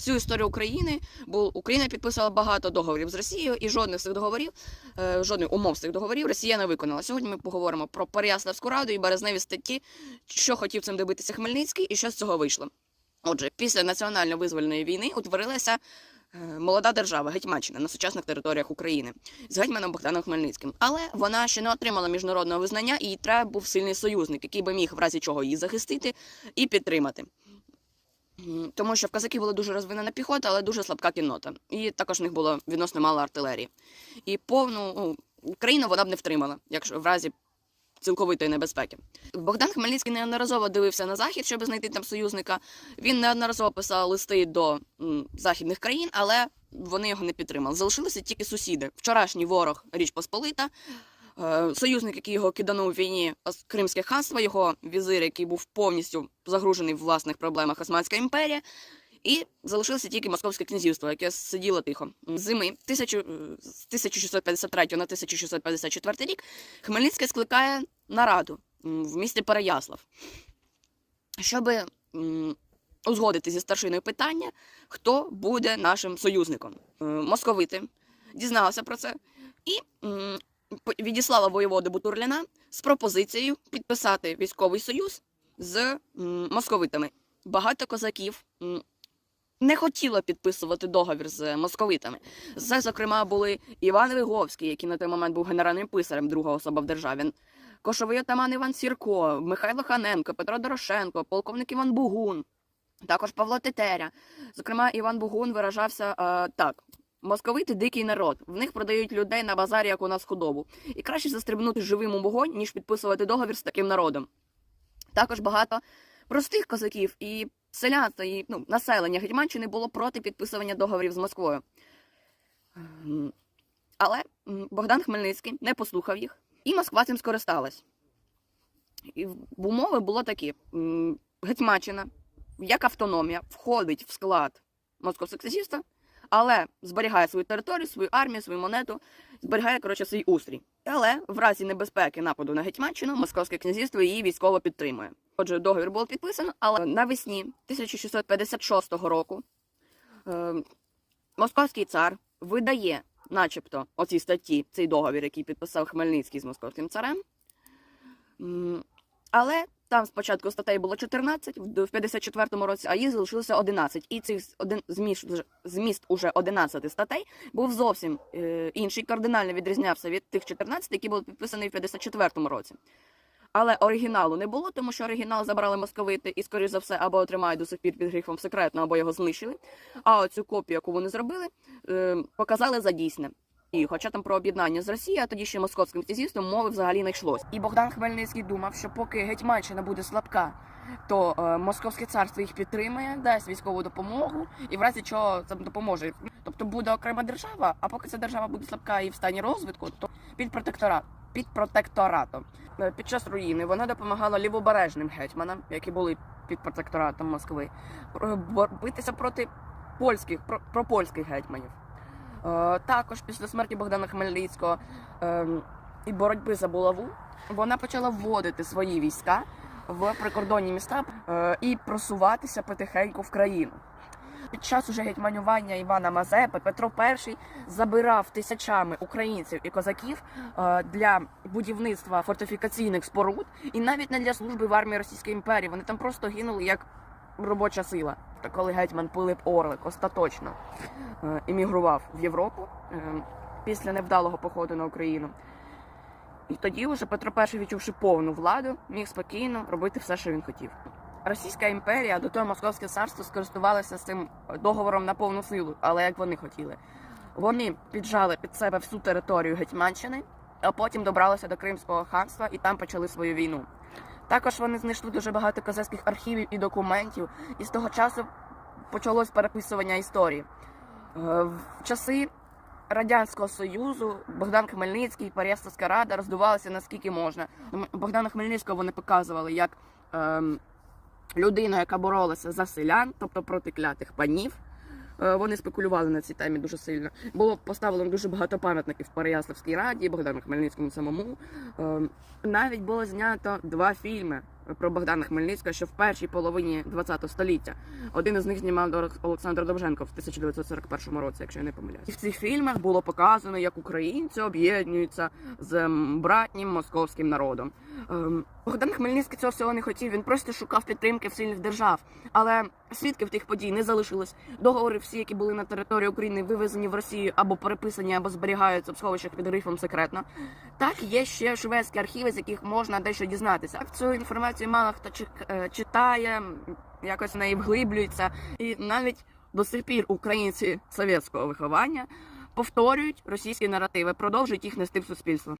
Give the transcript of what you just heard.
всю історію України, бо Україна підписала багато договорів з Росією, і жодних з цих договорів, е, жодних умов з цих договорів Росія не виконала. Сьогодні ми поговоримо про Переяславську раду і березневі статті, що хотів цим добитися Хмельницький і що з цього вийшло. Отже, після національно-визвольної війни утворилася е, молода держава Гетьманщина на сучасних територіях України з гетьманом Богданом Хмельницьким. Але вона ще не отримала міжнародного визнання, і їй треба був сильний союзник, який би міг в разі чого її захистити і підтримати. Тому що в казаків була дуже розвинена піхота, але дуже слабка кіннота. І також в них було відносно мало артилерії. І повну ну, Україну вона б не втримала, якщо в разі цілковитої небезпеки. Богдан Хмельницький неодноразово дивився на захід, щоб знайти там союзника. Він неодноразово писав листи до західних країн, але вони його не підтримали. Залишилися тільки сусіди. Вчорашній ворог Річ Посполита, союзник, який його киданув у війні Ос- Кримське ханство, його візир, який був повністю загружений в власних проблемах Османська імперія. І залишилося тільки Московське князівство, яке сиділо тихо. Зими тисячу, е, з 1653 на 1654 рік Хмельницький скликає нараду в місті Переяслав, щоб узгодити зі старшиною питання, хто буде нашим союзником. Е, Московити дізналися про це і відіслала воєводу Бутурліна з пропозицією підписати військовий союз з московитами. Багато козаків не хотіло підписувати договір з московитами. Це, зокрема, були Іван Виговський, який на той момент був генеральним писарем, друга особа в державі. Кошовий отаман Іван Сірко, Михайло Ханенко, Петро Дорошенко, полковник Іван Бугун, також Павло Тетеря. Зокрема, Іван Бугун виражався е, так. Московити дикий народ. В них продають людей на базарі, як у нас худобу. І краще застрибнути живим у вогонь, ніж підписувати договір з таким народом. Також багато простих козаків і селянства, і ну, населення Гетьманщини було проти підписування договорів з Москвою. Але Богдан Хмельницький не послухав їх, і Москва цим скористалась. І умови було такі: Гетьманщина, як автономія, входить в склад Московського але зберігає свою територію, свою армію, свою монету, зберігає коротше свій устрій. Але в разі небезпеки нападу на Гетьманщину Московське князівство її військово підтримує. Отже, договір було підписано, але навесні 1656 року е, московський цар видає, начебто, оці статті, цей договір, який підписав Хмельницький з московським царем. Але там спочатку статей було 14 в в 54-му році, а їх залишилося 11. І цих один зміст, зміст уже 11 статей був зовсім е, інший, кардинально відрізнявся від тих 14, які були підписані в 54-му році. Але оригіналу не було, тому що оригінал забрали московити і, скоріш за все, або отримають до сих пір під грифом секретно, або його знищили. А оцю копію, яку вони зробили, е, показали за дійсне. І хоча там про об'єднання з Росією, а тоді ще московським князівством мови взагалі не йшлось. І Богдан Хмельницький думав, що поки Гетьманщина буде слабка, то е, московське царство їх підтримує, дасть військову допомогу і в разі чого це допоможе. Тобто буде окрема держава, а поки ця держава буде слабка і в стані розвитку, то під протекторат. Під протекторатом Е, під час руїни вона допомагала лівобережним гетьманам, які були під протекторатом Москви, бор- битися проти польських про, пропольських гетьманів. Е, також після смерті Богдана Хмельницького е, і боротьби за булаву вона почала вводити свої війська в прикордонні міста е, і просуватися потихеньку в країну. Під час уже гетьманювання Івана Мазепи Петро І забирав тисячами українців і козаків е, для будівництва фортифікаційних споруд і навіть не для служби в армії Російської імперії. Вони там просто гинули як робоча сила. Та коли гетьман Пилип Орлик остаточно е, емігрував в Європу е, після невдалого походу на Україну. І тоді вже Петро І, відчувши повну владу, міг спокійно робити все, що він хотів. Російська імперія, до того Московське царство скористувалося цим договором на повну силу, але як вони хотіли. Вони піджали під себе всю територію Гетьманщини, а потім добралися до Кримського ханства і там почали свою війну. Також вони знайшли дуже багато козацьких архівів і документів, і з того часу почалось переписування історії. Е, В часи Радянського Союзу Богдан Хмельницький і Переяславська рада роздувалися наскільки можна. Богдана Хмельницького вони показували як ем, людину, яка боролася за селян, тобто проти клятих панів. Е, Вони спекулювали на цій темі дуже сильно. Було поставлено дуже багато пам'ятників в Переяславській раді, Богдану Хмельницькому самому. Е, Навіть було знято два фільми про Богдана Хмельницького, що в першій половині ХХ століття один із них знімав Олександр Довженко в 1941 році, якщо я не помиляюсь. І в цих фільмах було показано, як українці об'єднуються з братнім московським народом. Ем, Богдан Хмельницький цього всього не хотів. Він просто шукав підтримки в сильних держав. Але свідків тих подій не залишилось. Договори всі, які були на території України, вивезені в Росію або переписані, або зберігаються в сховищах під грифом секретно. Так, є ще шведські архіви, з яких можна дещо дізнатися. Цю інформацію мало хто е, читає, якось в неї вглиблюється, і навіть до сих пір українці совєтського виховання повторюють російські наративи, продовжують їх нести в суспільство.